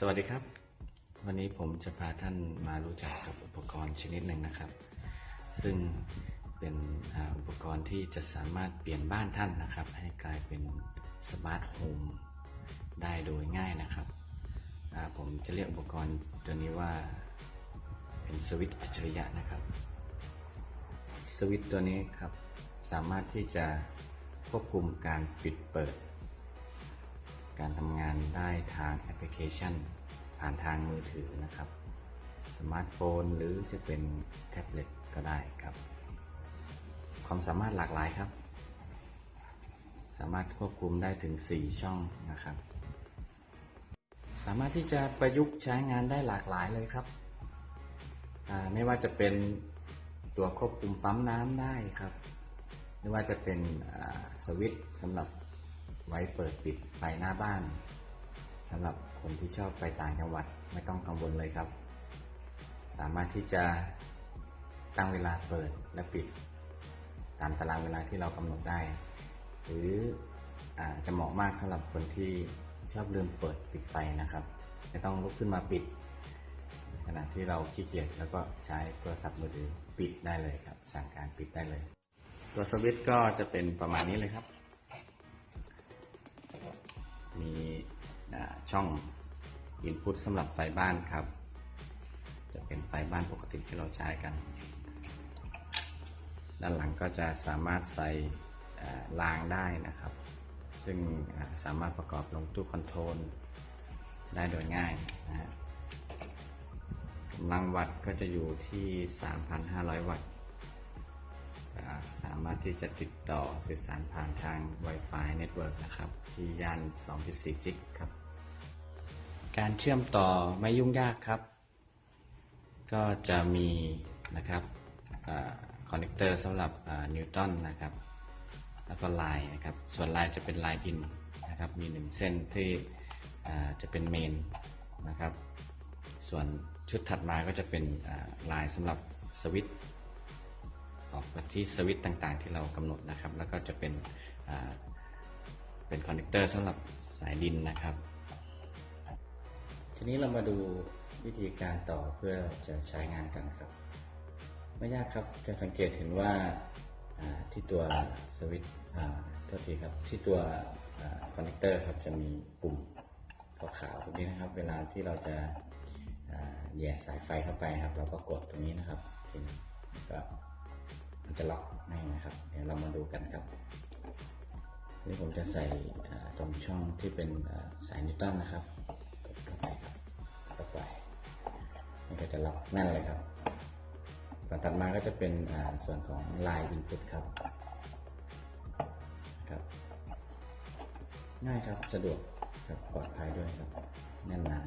สวัสดีครับ วันนี้ผมจะพาท่านมารู้จักกับอุปกรณ์ชนิดหนึ่งนะครับ ซึ่งเป็นอุปกรณ์ที่จะสามารถเปลี่ยนบ้านท่านนะครับ ให้กลายเป็นสมาร์ทโฮมได้โดยง่ายนะครับผมจะเรียกอุปกรณ์ตัวนี้ว่าเป็นสวิตช์อัจฉริยะนะครับ สวิตช์ตัวนี้ครับสามารถที่จะควบคุมการปิดเปิด การทำงานได้ทางแอปพลิเคชัน ผ่านทางมือถือนะครับ สมาร์ทโฟนหรือจะเป็นแท็บเล็ตก็ได้ครับ ความสามารถหลากหลายครับ สามารถควบคุมได้ถึง 4 ช่องนะครับ สามารถที่จะประยุกต์ใช้งานได้หลากหลายเลยครับ ไม่ว่าจะเป็นตัวควบคุมปั๊มน้ำได้ครับ ไม่ว่าจะเป็นสวิตช์สำหรับ ไว้เปิดปิดไฟหน้าบ้านสำหรับคนที่ชอบไปต่างจังหวัดไม่ต้องกังวลเลยครับ สามารถที่จะตั้งเวลาเปิดและปิด ตามตารางเวลาที่เรากำหนดได้ หรืออจะเหมาะมากสำหรับคนที่ชอบลืมเปิดปิดไฟนะครับไม่ต้องลุกขึ้นมาปิด ขณะที่เราขี้เกียจแล้วก็ใช้โทรศัพท์มือถือปิดได้เลยครับ สั่งการปิดได้เลย ตัวสวิตช์ก็จะเป็นประมาณนี้เลยครับ มีช่อง Input สำหรับไฟบ้านครับ จะเป็นไฟบ้านปกติที่เราใช้กัน ด้านหลังก็จะสามารถใส่อ่ารางได้นะครับ ซึ่งสามารถประกอบลงตู้คอนโทรลได้โดยง่ายนะฮะกำลังวัตต์ก็จะอยู่ที่ 3,500 วัตต์ สามารถที่จะติดต่อสื่อสารผ่านทาง Wi-Fi Network นะครับ ที่ย่าน 2.4 จิกครับ การเชื่อมต่อไม่ยุ่งยากครับ ก็จะมีนะครับคอนเนคเตอร์สำหรับนิวตันนะครับ แล้วก็ลายนะครับ ส่วนลายจะเป็นลายอินนะครับ มีหนึ่งเส้นที่จะเป็นเมนนะครับ ส่วนชุดถัดมาก็จะเป็นลายสำหรับสวิตช์ ออกไปที่สวิตต่างๆ ที่เรากำหนดนะครับ แล้วก็จะเป็นเป็นคอนเนคเตอร์สำหรับสายดินนะครับ ทีนี้เรามาดูวิธีการต่อเพื่อจะใช้งานกันครับ ไม่ยากครับจะสังเกตเห็นว่าที่ตัวสวิตช์อ่าโทษทีครับที่ตัวคอนเนคเตอร์ครับจะมีปุ่มขาวๆตรงนี้นะครับ เวลาที่เราจะแย่สายไฟเข้าไปครับ เราก็กดตรงนี้นะครับก็ มันจะล็อกให้นะครับ เดี๋ยวเรามาดูกันครับทีนี้ผมจะใส่ตรงช่องที่เป็นสายนิวตันนะครับกดเข้าไปครับแล้วก็ปมันก็จะล็อกแน่นเลยครับ ส่วนถัดมาก็จะเป็นส่วนของ Line Input ครับครับ ง่ายครับสะดวกครับปลอดภัยด้วยครับแน่นหนา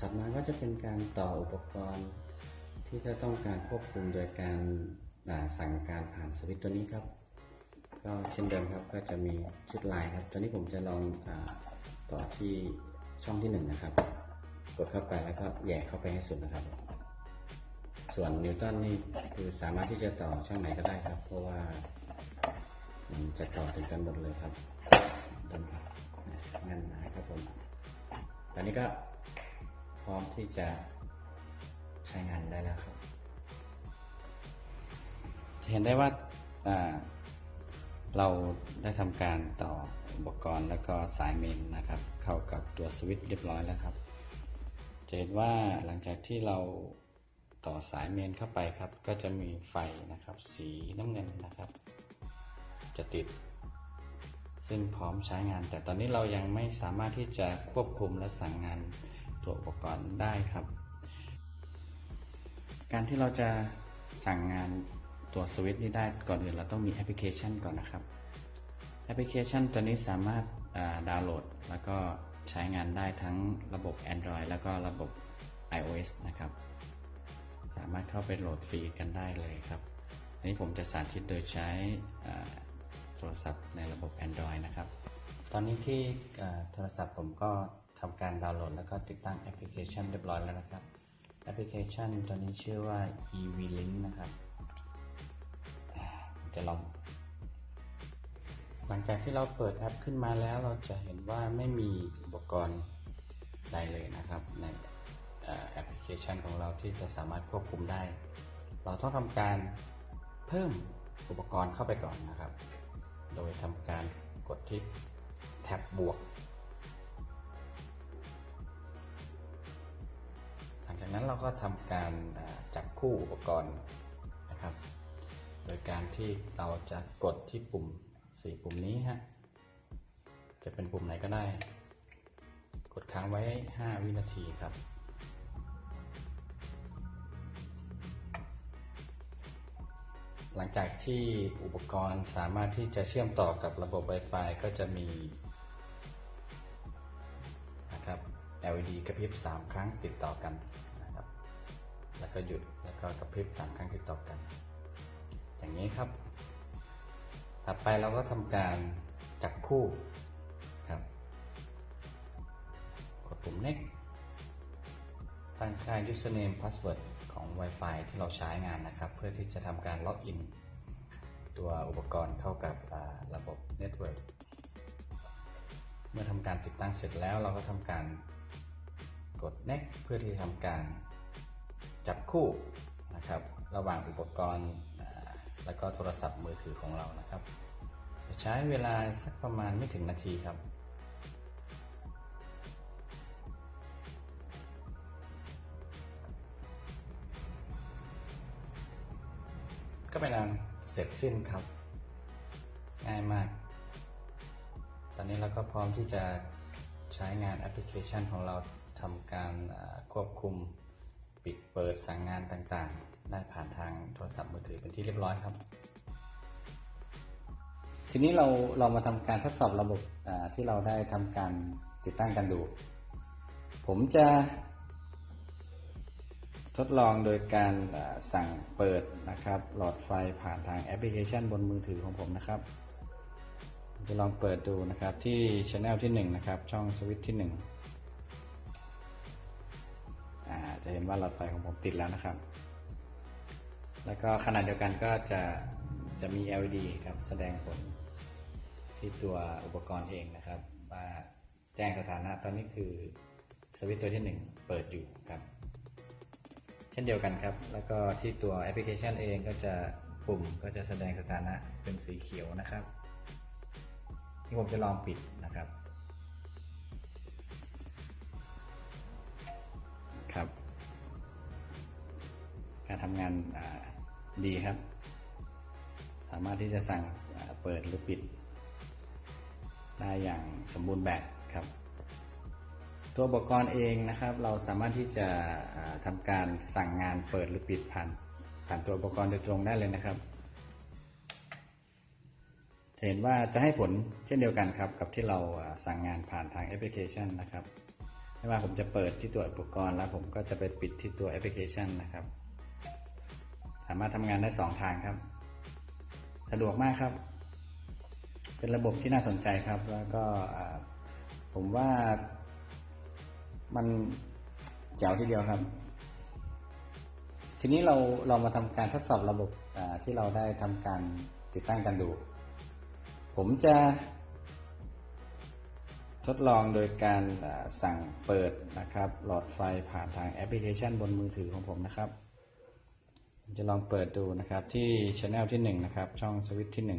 ถัดมาก็จะเป็นการต่ออุปกรณ์ ที่จะต้องการควบคุมโดยการาสั่งการผ่านสวิตช์ตัวนี้ครับ ก็เช่นเดิมครับก็จะมีชุดลายครับตัวนี้ผมจะลองอต่อที่ช่องที่หนึ่งนะครับ กดเข้าไปแล้วก็แย่เข้าไปให้สุดนะครับ ส่วนนิวตันนี่คือสามารถที่จะต่อช่องไหนก็ได้ครับ เพราะว่ามันจะต่อถึงกันหมดเลยครับดูครับงั้นนะครับผมตอนนี้ก็พร้อมที่จะ ช้งานได้แล้วครับ จะเห็นได้ว่าอ่าเราได้ทำการต่ออุปกรณ์แล้วก็สายเมนนะครับ เข้ากับตัวสวิตช์เรียบร้อยแล้วครับ จะเห็นว่าหลังจากที่เราต่อสายเมนเข้าไปครับ ก็จะมีไฟนะครับ สีน้ำเงินนะครับ จะติดซึ่งพร้อมใช้งาน แต่ตอนนี้เรายังไม่สามารถที่จะควบคุมและสั่งงานตัวอุปกรณ์ได้ครับ การที่เราจะสั่งงานตัวสวิตช์นี้ได้ก่อนอื่นเราต้องมีแอปพลิเคชันก่อนนะครับ แอปพลิเคชันตัวนี้สามารถดาวน์โหลด แล้วก็ใช้งานได้ทั้งระบบ Android แล้วก็ระบบ iOS นะครับ สามารถเข้าไปโหลดฟรีกันได้เลยครับอันนี้ผมจะสาธิตโดยใช้โทรศัพท์ในระบบ Android นะครับ ตอนนี้ที่โทรศัพท์ผมก็ทำการดาวน์โหลด แล้วก็ติดตั้งแอปพลิเคชันเรียบร้อยแล้วนะครับ แอปพลิเคชันตัวนี้ชื่อว่า EV-Link นะครับจะลอง หลังจากที่เราเปิดแอปขึ้นมาแล้วเราจะเห็นว่าไม่มีอุปกรณ์ใดเลยนะครับ ในแอปพลิเคชันของเราที่จะสามารถควบคุมได้ เราต้องทำการเพิ่มอุปกรณ์เข้าไปก่อนนะครับ โดยทำการกดที่แท็บบวก จากนั้นเราก็ทำการจับคู่อุปกรณ์นะครับ โดยการที่เราจะกดที่ปุ่ม4ปุ่มนี้ฮะ จะเป็นปุ่มไหนก็ได้ กดค้างไว้ 5 วินาทีครับหลังจากที่อุปกรณ์สามารถที่จะเชื่อมต่อกับระบบ Wi-Fi ก็จะมีนะครับ LED กระพริบ 3 ครั้งติดต่อกัน แล้วก็หยุด แล้วก็กระพริบ3ครั้งติดต่อกัน อย่างนี้ครับถัดไปเราก็ทำการจับคู่ครับ กดปุ่ม next ตั้งค่า username password ของ Wi-Fi ที่เราใช้งานนะครับ เพื่อที่จะทำการล็อกอิน ตัวอุปกรณ์เข้ากับอ่าระบบ Network เมื่อทำการติดตั้งเสร็จแล้วเราก็ทำการกด next เพื่อที่จะทำการ จับคู่นะครับ ระหว่างอุปกรณ์แล้วก็โทรศัพท์มือถือของเรานะครับ ใช้เวลาสักประมาณไม่ถึงนาทีครับก็เป็นอันเสร็จสิ้นครับ ง่ายมาก ตอนนี้เราก็พร้อมที่จะใช้งานแอปพลิเคชันของเราทำการควบคุม ปิดเปิดสั่งงานต่างๆ ได้ผ่านทางโทรศัพท์มือถือเป็นที่เรียบร้อยครับ ทีนี้เราเรามาทำการทดสอบระบบที่เราได้ทำการติดตั้งกันดู ผมจะทดลองโดยการสั่งเปิดนะครับ หลอดไฟผ่านทางแอปพลิเคชันบนมือถือของผมนะครับจะลองเปิดดูนะครับที่ช anel ที่ 1 นะครับ ช่องสวิตช์ที่1อ่ จะเห็นว่าหลอดไฟของผมติดแล้วนะครับ แล้วก็ขนาดเดียวกันก็จะจะมี LED ครับแสดงผลที่ตัวอุปกรณ์เองนะครับว่าแจ้งสถานะตอนนี้คือสวิตช์ตัวที่ 1 เปิดอยู่ครับ เช่นเดียวกันครับ แล้วก็ที่ตัวแอปพลิเคชันเองก็จะปุ่มก็จะแสดงสถานะเป็นสีเขียวนะครับ ที่ผมจะลองปิดนะครับ การทำงานดีครับ สามารถที่จะสั่งเปิดหรือปิด ได้อย่างสมบูรณ์แบบครับ ตัวอุปกรณ์เองนะครับ เราสามารถที่จะอ่าทำการสั่งงานเปิดหรือปิดผ่านผ่านตัวอุปกรณ์โดยตรงได้เลยนะครับเห็นว่าจะให้ผลเช่นเดียวกันครับ กับที่เราสั่งงานผ่านทางแอปพลิเคชันนะครับ ไม่ว่าผมจะเปิดที่ตัวอุปกรณ์แล้วผมก็จะไปปิดที่ตัวแอปพลิเคชันนะครับ สามารถทำงานได้สองทางครับ สะดวกมากครับ เป็นระบบที่น่าสนใจครับ แล้วก็ผมว่ามันเจ๋วทีเดียวครับ ทีนี้เราเรามาทำการทดสอบระบบที่เราได้ทำการติดตั้งกันดู ผมจะทดลองโดยการสั่งเปิดนะครับ หลอดไฟผ่านทางแอปพลิเคชันบนมือถือของผมนะครับ จะลองเปิดดูนะครับที่ช anel ที่1นะครับช่องสวิตช์ที่1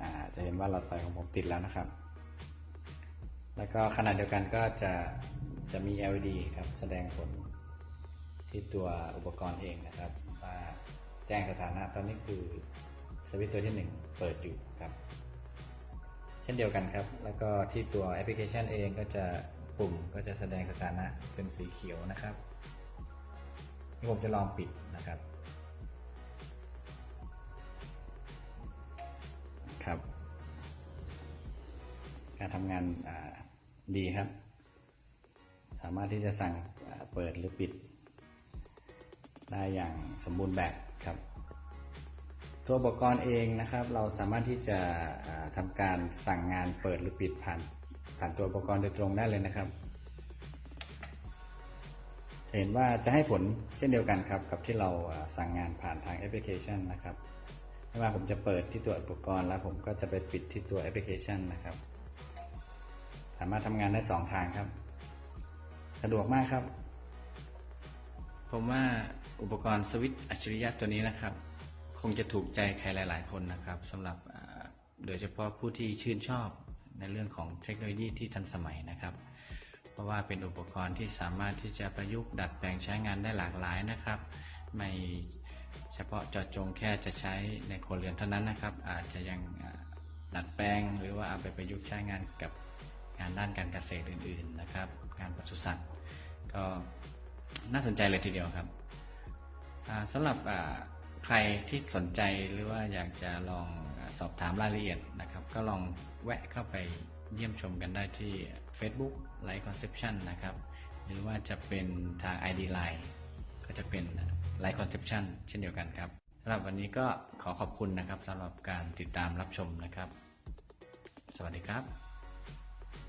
อ่าจะเห็นว่าหลอดไฟของผมติดแล้วนะครับ แล้วก็ขนาดเดียวกันก็จะจะมี LED ครับแสดงผลที่ตัวอุปกรณ์เองนะครับว่าแจ้งสถานะตอนนี้คือสวิตช์ตัวที่ 1 เปิดอยู่ครับ เช่นเดียวกันครับ แล้วก็ที่ตัวแอปพลิเคชันเองก็จะปุ่มก็จะแสดงสถานะเป็นสีเขียวนะครับ ผมจะลองปิดนะครับ ครับ การทำงานดีครับ สามารถที่จะสั่งเปิดหรือปิด ได้อย่างสมบูรณ์แบบครับ ตัวอุปกรณ์เองนะครับ เราสามารถที่จะทำการสั่งงานเปิดหรือปิดผ่านผ่านตัวอุปกรณ์โดยตรงได้เลยนะครับ เห็นว่าจะให้ผลเช่นเดียวกันครับ กับที่เราสั่งงานผ่านทางแอปพลิเคชันนะครับ ไม่ว่าผมจะเปิดที่ตัวอุปกรณ์แล้วผมก็จะไปปิดที่ตัวแอปพลิเคชันนะครับ สามารถทำงานได้สองทางครับ สะดวกมากครับ ผมว่าอุปกรณ์สวิตช์อัจฉริยะตัวนี้นะครับ คงจะถูกใจใครหลาย ๆ คนนะครับสำหรับโดยเฉพาะผู้ที่ชื่นชอบในเรื่องของเทคโนโลยีที่ทันสมัยนะครับ ราะว่าเป็นอุปกรณ์ที่สามารถที่จะประยุกต์ดัดแปลงใช้งานได้หลากหลายนะครับ ไม่เฉพาะเจาะจงแค่จะใช้ในครัวเรือนเท่านั้นนะครับ อาจจะยังดัดแปลงหรือว่าเอาไปประยุกต์ใช้งานกับงานด้านการเกษตรอื่น ๆนะครับการปศุสัตว์ก็น่าสนใจเลยทีเดียวครับอ่าสำหรับใครที่สนใจหรือว่าอยากจะลองสอบถามรายละเอียดนะครับ ก็ลองแวะเข้าไป เยี่ยมชมกันได้ที่ Facebook Light Conception นะครับ หรือว่าจะเป็นทาง ID Line ก็จะเป็น Light Conception เช่นเดียวกันครับสำหรับวันนี้ก็ขอขอบคุณนะครับสำหรับการติดตามรับชมนะครับ สวัสดีครับ